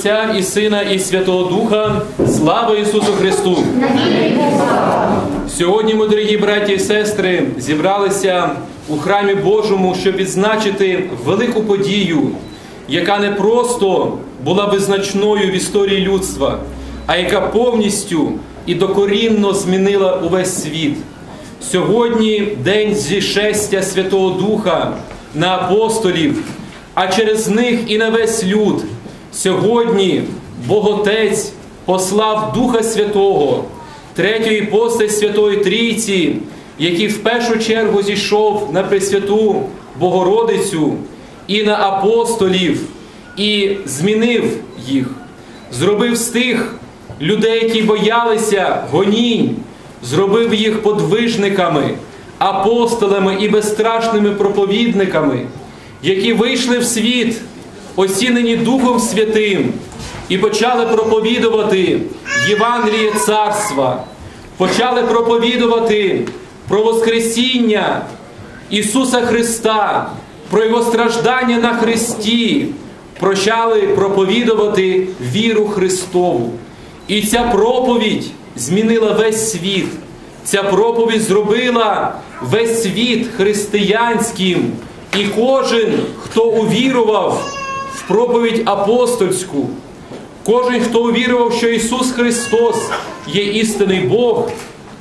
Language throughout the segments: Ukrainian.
Отця і Сина, і Святого Духа, слава Ісусу Христу! Сьогодні, ми, дорогі браті і сестри, зібралися у храмі Божому, щоб відзначити велику подію, яка не просто була визначною в історії людства, а яка повністю і докорінно змінила увесь світ. Сьогодні день зішестя Святого Духа на апостолів, а через них і на весь люд. Сьогодні Боготець послав Духа Святого, третьої постать Святої Трійці, який в першу чергу зійшов на Пресвяту Богородицю і на апостолів, і змінив їх, зробив з тих людей, які боялися гонінь, зробив їх подвижниками, апостолами і безстрашними проповідниками, які вийшли в світ, осінені Духом Святим, і почали проповідувати Євангеліє Царства, почали проповідувати про Воскресіння Ісуса Христа, про Його страждання на Христі, почали проповідувати віру Христову. І ця проповідь змінила весь світ. Ця проповідь зробила весь світ християнським. І кожен, хто увірував в проповідь апостольську, кожен, хто увірував, що Ісус Христос є істинний Бог,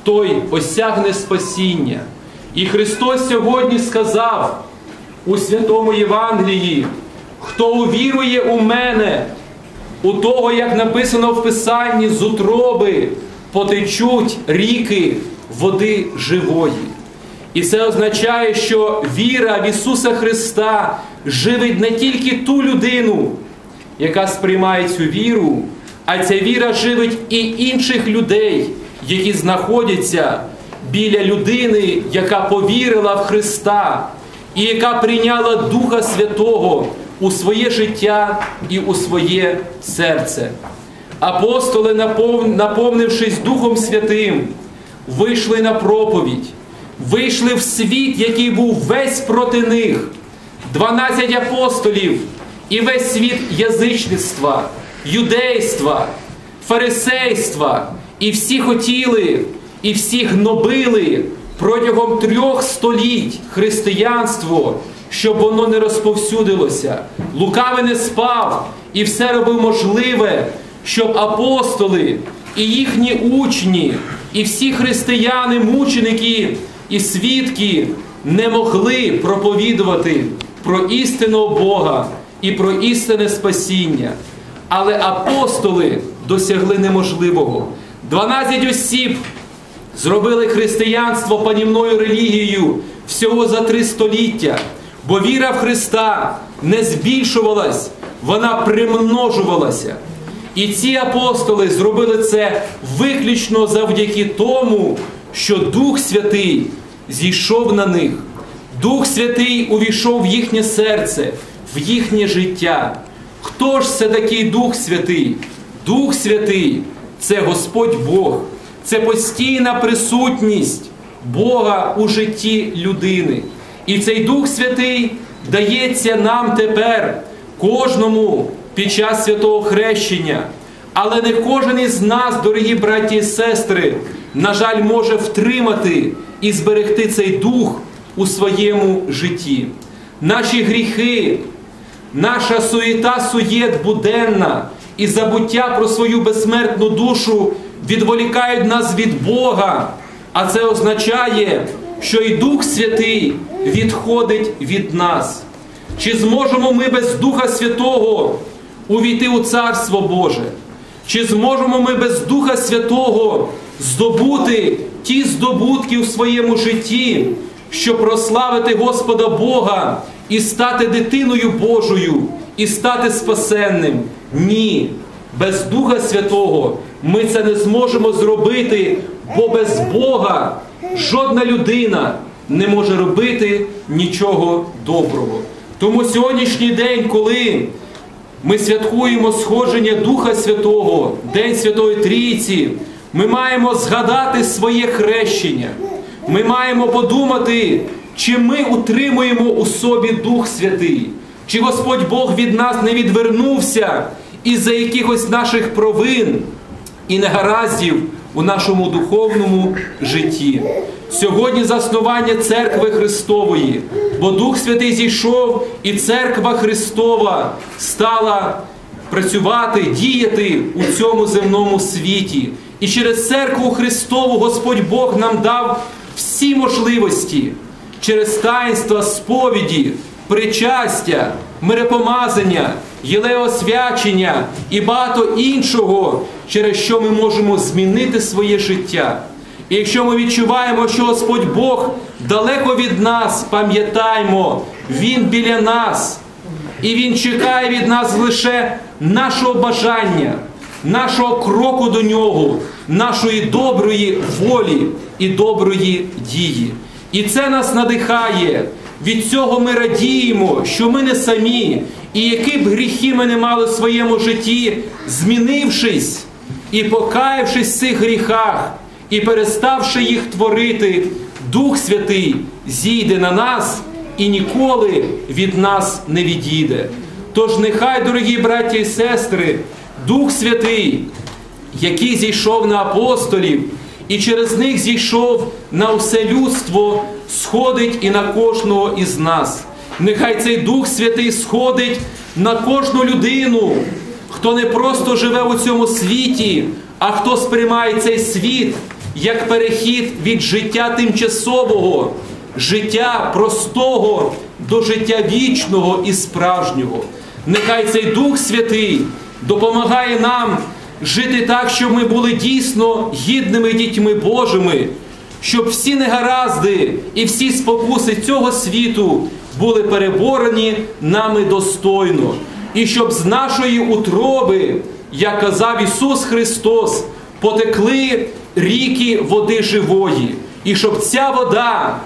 той осягне спасіння. І Христос сьогодні сказав у Святому Євангелії, хто увірує у мене, у того, як написано в Писанні, з утроби потечуть ріки води живої. І це означає, що віра в Ісуса Христа живить не тільки ту людину, яка сприймає цю віру, а ця віра живить і інших людей, які знаходяться біля людини, яка повірила в Христа і яка прийняла Духа Святого у своє життя і у своє серце. Апостоли, наповнившись Духом Святим, вийшли на проповідь, вийшли в світ, який був весь проти них. 12 апостолів і весь світ язичництва, юдейства, фарисейства, і всі хотіли, і всі гнобили протягом трьох століть християнство, щоб воно не розповсюдилося. Лукавий не спав і все робив можливе, щоб апостоли і їхні учні, і всі християни, мученики і свідки не могли проповідувати про істинного Бога і про істинне спасіння. Але апостоли досягли неможливого. 12 осіб зробили християнство панівною релігією всього за три століття, бо віра в Христа не збільшувалась, вона примножувалася. І ці апостоли зробили це виключно завдяки тому, що Дух Святий зійшов на них. Дух Святий увійшов в їхнє серце, в їхнє життя. Хто ж це такий Дух Святий? Дух Святий це Господь Бог, це постійна присутність Бога у житті людини. І цей Дух Святий дається нам тепер, кожному під час святого хрещення. Але не кожен із нас, дорогі браті і сестри, на жаль, може втримати і зберегти цей дух у своєму житті. Наші гріхи, наша суєта суєт буденна і забуття про свою безсмертну душу відволікають нас від Бога. А це означає, що і Дух Святий відходить від нас. Чи зможемо ми без Духа Святого увійти у Царство Боже? Чи зможемо ми без Духа Святого здобути ті здобутки у своєму житті, щоб прославити Господа Бога і стати дитиною Божою, і стати спасенним? Ні. Без Духа Святого ми це не зможемо зробити, бо без Бога жодна людина не може робити нічого доброго. Тому сьогоднішній день, коли ми святкуємо сходження Духа Святого, День Святої Трійці, ми маємо згадати своє хрещення. Ми маємо подумати, чи ми утримуємо у собі Дух Святий, чи Господь Бог від нас не відвернувся із-за якихось наших провин і негараздів у нашому духовному житті. Сьогодні заснування церкви Христової, бо Дух Святий зійшов, і церква Христова стала працювати, діяти у цьому земному світі. І через церкву Христову Господь Бог нам дав всі можливості через таїнства сповіді, причастя, миропомазання, єлеосвячення і багато іншого, через що ми можемо змінити своє життя. І якщо ми відчуваємо, що Господь Бог далеко від нас, пам'ятаймо, Він біля нас, і Він чекає від нас лише нашого бажання, нашого кроку до нього, нашої доброї волі і доброї дії. І це нас надихає. Від цього ми радіємо, що ми не самі, і які б гріхи ми не мали в своєму житті, змінившись і покаявшись в цих гріхах, і переставши їх творити, Дух Святий зійде на нас і ніколи від нас не відійде. Тож нехай, дорогі браття і сестри, Дух Святий, який зійшов на апостолів, і через них зійшов на все людство, сходить і на кожного із нас. Нехай цей Дух Святий сходить на кожну людину, хто не просто живе у цьому світі, а хто сприймає цей світ як перехід від життя тимчасового, життя простого до життя вічного і справжнього. Нехай цей Дух Святий допомагає нам жити так, щоб ми були дійсно гідними дітьми Божими, щоб всі негаразди і всі спокуси цього світу були переборені нами достойно, і щоб з нашої утроби, як казав Ісус Христос, потекли ріки води живої, і щоб ця вода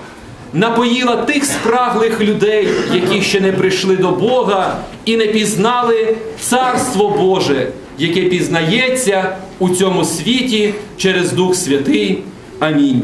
напоїла тих спраглих людей, які ще не прийшли до Бога і не пізнали Царство Боже, яке пізнається у цьому світі через Дух Святий. Амінь.